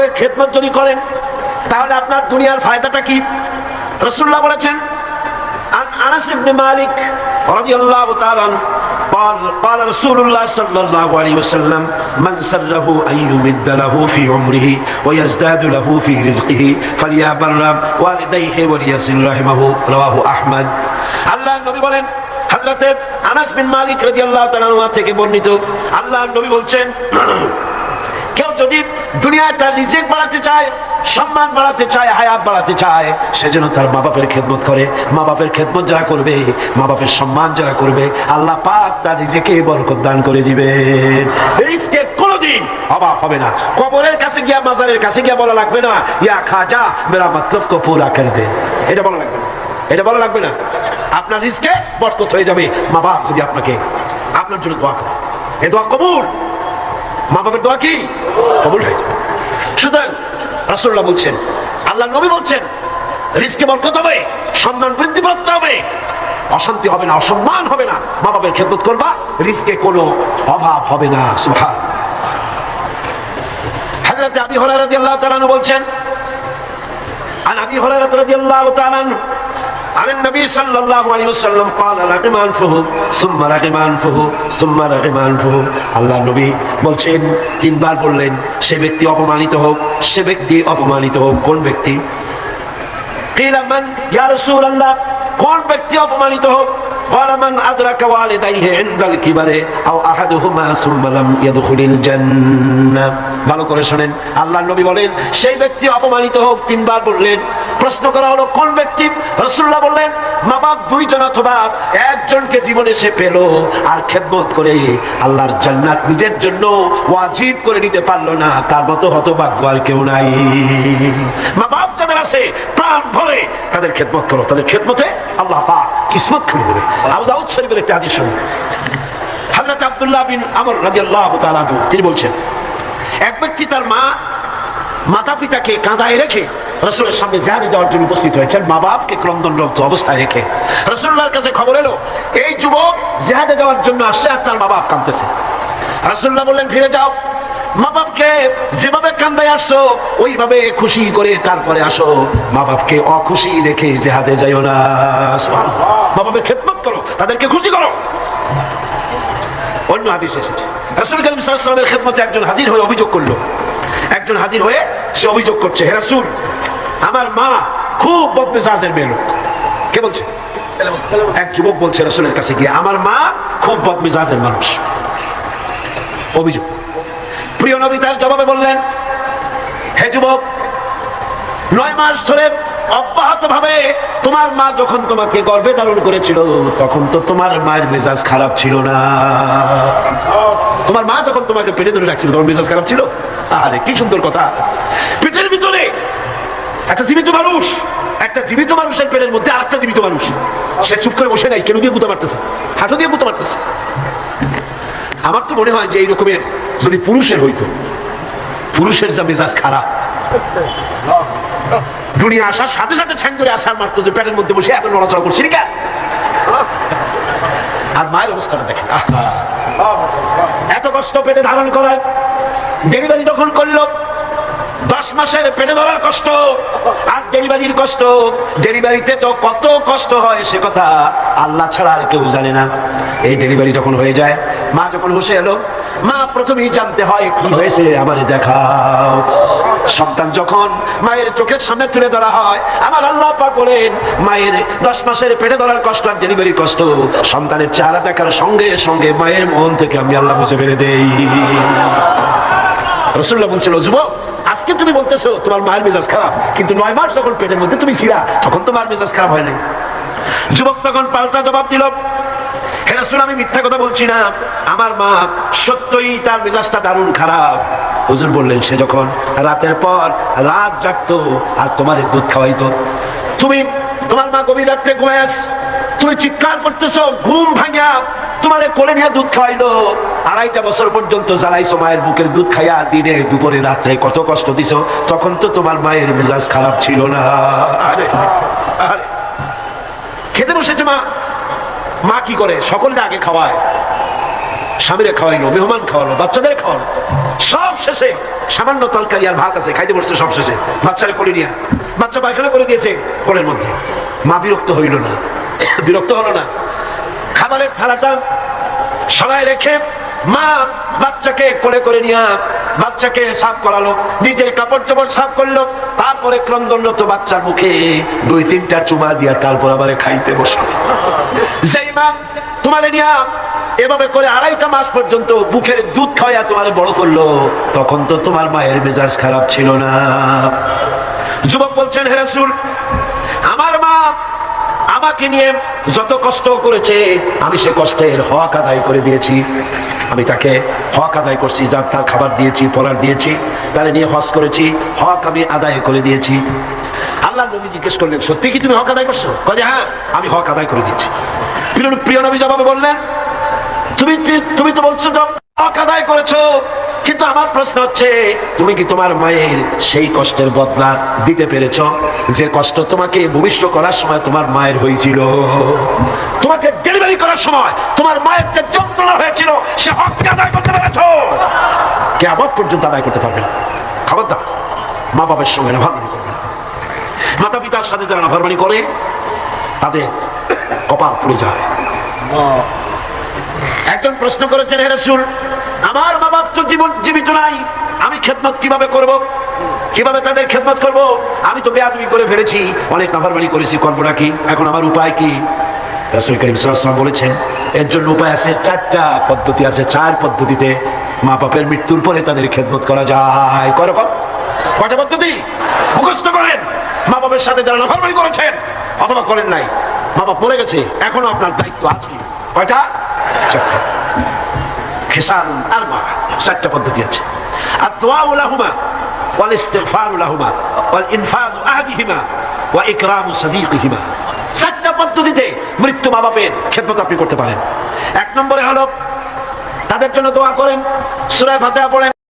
বাবের খেদমত যদি করেন তাহলে আপনার দুনিয়ার ফায়দাটা কি রসুল্লাহ বলেছেন عن انس بن مالك رضي الله تعالى عنه قال قال رسول الله صلى الله عليه وسلم من سره ان يمد له في عمره ويزداد له في رزقه فليبر والديه وليصل رحمه رواه احمد আল্লাহ নবী বলেন হযরতে আনাস বিন মালিক রাদিয়াল্লাহু তাআলা থেকে বর্ণিত আল্লাহ নবী বলছেন কেউ যদি দুনিয়ায় তার রিজেক বাড়াতে চায়, সম্মান বাড়াতে চায়, হায়াত বাড়াতে চায় সে যেন তার মা বাপের খেদমত করে। মা বাপের খেদমত যারা করবে মা বাপের সম্মান যারা করবে, আল্লাহ পাক তার রিজেকে বরকত দান করে দিবে। আপনার জন্য দোয়া কবুল। মা বাবার দোয়া কি? কবুল হয়ে যাবে। সুতরাং রাসুল্লাহ বলছেন আল্লাহ নবী বলছেন রিস্কে বরকত হবে, সম্মান বৃদ্ধি প্রাপ্ত হবে। অশান্তি হবে না, অসম্মান হবে না। মা বাবার খেদমত করবা রিস্কে কোনো অভাব হবে না সুহার হাজরাতে আবি হরারাদি আল্লাহ তালানু বলছেন আর আবি হরারাত রাদি আল্লাহ তালানু عن النبي صلى الله عليه وسلم قال رغم انفه ثم رغم انفه ثم رغم انفه আল্লাহ নবী বলছেন তিনবার বললেন সে ব্যক্তি অপমানিত হোক সে ব্যক্তি অপমানিত হোক কোন ব্যক্তি قيل من يا رسول الله কোন ব্যক্তি অপমানিত হোক قال من أدرك والديه عند الكبر أو أحدهما ثم لم يدخل الجنة ভালো করে শুনেন আল্লাহ নবী বলেন সেই ব্যক্তি অপমানিত হোক তিনবার বললেন প্রশ্ন করা হলো, কোন ব্যক্তি? রসুল্লাহ বললেন, মা বাপ দুইজন অথবা একজনকে জীবনে সে পেল আর খেদমত করে আল্লাহর জান্নাত নিজের জন্য ওয়াজিব করে নিতে পারল না। তার মতো হতভাগ্য আর কেউ নাই। মা বাপ যাদের আছে, প্রাণ ভরে তাদের খেদমত করো। তাদের খেদমতে আল্লাহ পাক কিসমত খুলে দেবে আবু দাউদ শরীফের একটা হাদিস শুনুন। হযরত আব্দুল্লাহ বিন আমর রাদিয়াল্লাহু তিনি বলছেন, এক ব্যক্তি তার মা মাতা পিতাকে কাঁদায় রেখে রসুলের সামনে জাহাজে যাওয়ার জন্য উপস্থিত হয়েছেন। মা বাপকে ক্রন্দনরত অবস্থায় রেখে রসুল্লাহর কাছে খবর এলো, এই যুবক জেহাদে যাওয়ার জন্য আসছে আর তার মা বাপ কাঁদতেছে। রসুল্লাহ বললেন, ফিরে যাও। মা বাপকে যেভাবে কান্দায় আসছো, ওইভাবে খুশি করে তারপরে আসো। মা বাপকে অখুশি রেখে জেহাদে যাইও না। মা বাপের খেদমত করো, তাদেরকে খুশি করো। অন্য হাদিস এসেছে, রাসূল করিম ওয়াসাল্লামের খেদমতে একজন হাজির হয়ে অভিযোগ করল। একজন হাজির হয়ে সে অভিযোগ করছে, হে রাসূল আমার মা খুব বদমেজাজের মেয়ে লোক। কে বলছে? এক যুবক বলছে রাসূলের কাছে গিয়ে, আমার মা খুব বদমেজাজের মানুষ। অভিযোগ। প্রিয় নবী তার জবাবে বললেন, হে যুবক, নয় মাস ধরে অব্যাহত ভাবে তোমার মা যখন তোমাকে গর্ভে ধারণ করেছিল, তখন তো তোমার মায়ের মেজাজ খারাপ ছিল না। তোমার মা যখন তোমাকে পেটে ধরে রাখছিল তোমার মেজাজ খারাপ ছিল। আরে, কি সুন্দর কথা। একটা জীবিত মানুষ, একটা জীবিত মানুষের পেটের মধ্যে আরেকটা জীবিত মানুষ। সে চুপ করে বসে নাই, কেন দিয়ে গুতা মারতেছে? হাঁটু দিয়ে গুতা মারতেছে। আমার তো মনে হয় যে এই রকমের যদি পুরুষের হইতো, পুরুষের যা মেজাজ খারাপ, দুনিয়া আসার সাথে সাথে ঠ্যাং ধরে আসার মারতো যে পেটের মধ্যে বসে এখন নড়াচড়া করছি না আর মায়ের অবস্থাটা দেখেন এত কষ্ট পেটে ধারণ করায়, ডেলিভারি যখন করল দশ মাসের পেটে ধরার কষ্ট আর ডেলিভারির কষ্ট। ডেলিভারিতে তো কত কষ্ট হয় সে কথা আল্লাহ ছাড়া আর কেউ জানে না। এই ডেলিভারি যখন হয়ে যায়, মা যখন বসে এলো, মা, প্রথমেই জানতে হয় কি হয়েছে, আমারে দেখাও। সন্তান যখন মায়ের চোখের সামনে তুলে ধরা হয়, আমার আল্লাহ পাক বলেন, মায়ের দশ মাসের পেটে ধরার কষ্ট আর ডেলিভারির কষ্ট, সন্তানের চেহারা দেখার সঙ্গে সঙ্গে মায়ের মন থেকে আমি আল্লাহ মুছে ফেলে দেই। রসুল্লাহ বলছিল, যুবক আজকে তুমি বলতেছো, তোমার মায়ের মেজাজ খারাপ। কিন্তু নয় মাস যখন পেটের মধ্যে তুমি ছিলা, তখন তোমার মেজাজ খারাপ হয় নাই। যুবক তখন পাল্টা জবাব দিল রাতের পর রাত আর তোমার দুধ তুমি তোমার মা গভীর রাত্রে ঘুমায় তুমি চিৎকার করতেছো, ঘুম ভাঙিয়া তোমারে কোলে নিয়ে দুধ খাওয়াইলো। আড়াইটা বছর পর্যন্ত জ্বালাইছো মায়ের বুকের দুধ খাইয়া, দিনে, দুপুরে, রাত্রে কত কষ্ট দিছো, তখন তো তোমার মায়ের মেজাজ খারাপ ছিল না। আরে আরে। খেতে বসেছে মা। মা কি করে? সকলটা আগে খাওয়ায়। স্বামীরে খাওয়াইলো, মেহমান খাওয়ালো, বাচ্চাদের খাওয়ালো। সব শেষে সামান্য তরকারি আর ভাত আছে, খাইতে বসছে সবশেষে বাচ্চারা করে নিয়ে। বাচ্চা পায়খানা করে দিয়েছে কোলের মধ্যে। মা বিরক্ত হইল না। বিরক্ত হলো না। খাবারের থালাটা সবাই রেখে মা বাচ্চাকে কোলে করে নিয়ে বাচ্চাকে সাফ করালো, নিজের কাপড় চোপড় সাফ করল, তারপরে ক্রন্দনরত বাচ্চার মুখে দুই তিনটা চুমা দিয়া তারপর আবার খাইতে বসল। যেই মা তোমারে নিয়া এভাবে করে আড়াইটা মাস পর্যন্ত বুকের দুধ খাওয়াইয়া তোমার বড় করল, তখন তো তোমার মায়ের মেজাজ খারাপ ছিল না। যুবক বলছেন হেরাসুল আমার মা আমাকে নিয়ে যত কষ্ট করেছে, আমি সে কষ্টের হক আদায় করে দিয়েছি। আমি তাকে হক আদায় করছি যার তার খাবার দিয়েছি পড়ার দিয়েছি, তারে নিয়ে হজ করেছি, হক আমি আদায় করে দিয়েছি। আল্লাহ নবী জিজ্ঞেস করলেন, সত্যি কি তুমি হক আদায় করছ? কাজে হ্যাঁ আমি হক আদায় করে দিয়েছি। প্রিয়- নবী জবাবে বললেন, তুমি তুমি তো বলছো হক আদায় করেছ কিন্তু আমার প্রশ্ন হচ্ছে তুমি কি তোমার মায়ের সেই কষ্টের বদলা দিতে পেরেছ? যে কষ্ট তোমাকে ভূমিষ্ঠ করার সময় তোমার মায়ের হয়েছিল। তোমাকে ডেলিভারি করার সময় তোমার মায়ের যে যন্ত্রণা হয়েছিল সে আদায় করতে পেরেছ। কে আবার পর্যন্ত আদায় করতে পারবে না। খবরদার মা বাবার সঙ্গে নাফরমানি করবে মাতা পিতার সাথে যারা নাফরমানি করে তাদের কপাল পুড়ে যায়। একজন প্রশ্ন করেছেন হে রাসূল আমার মা তো জীবন জীবিত নাই। আমি খেদমত কীভাবে করব? কীভাবে তাদের খেদমত করব? আমি তো বেয়াদবি করে ফেলেছি। অনেক নাফরমানি করেছি, করব কি? এখন আমার উপায় কি? বলেছেন, এর জন্য উপায় আছে, চারটা পদ্ধতি আছে। চার পদ্ধতিতে মা বাপের মৃত্যুর পরে তাদের খেদমত করা যায়। কয় রকম কয়টা পদ্ধতি? মুখস্থ করেন। মা বাবার সাথে যারা নাফরমানি করেছেন, অথবা করেন নাই, মা বাপ মরে গেছে, এখনও আপনার দায়িত্ব আছে। কয়টা? চারটা। পদ্ধতিতে মৃত্যু মা বাপের খেদমত আপনি করতে পারেন। এক নম্বরে হলো, তাদের জন্য দোয়া করেন। সুরায় ফাতিহা পড়েন।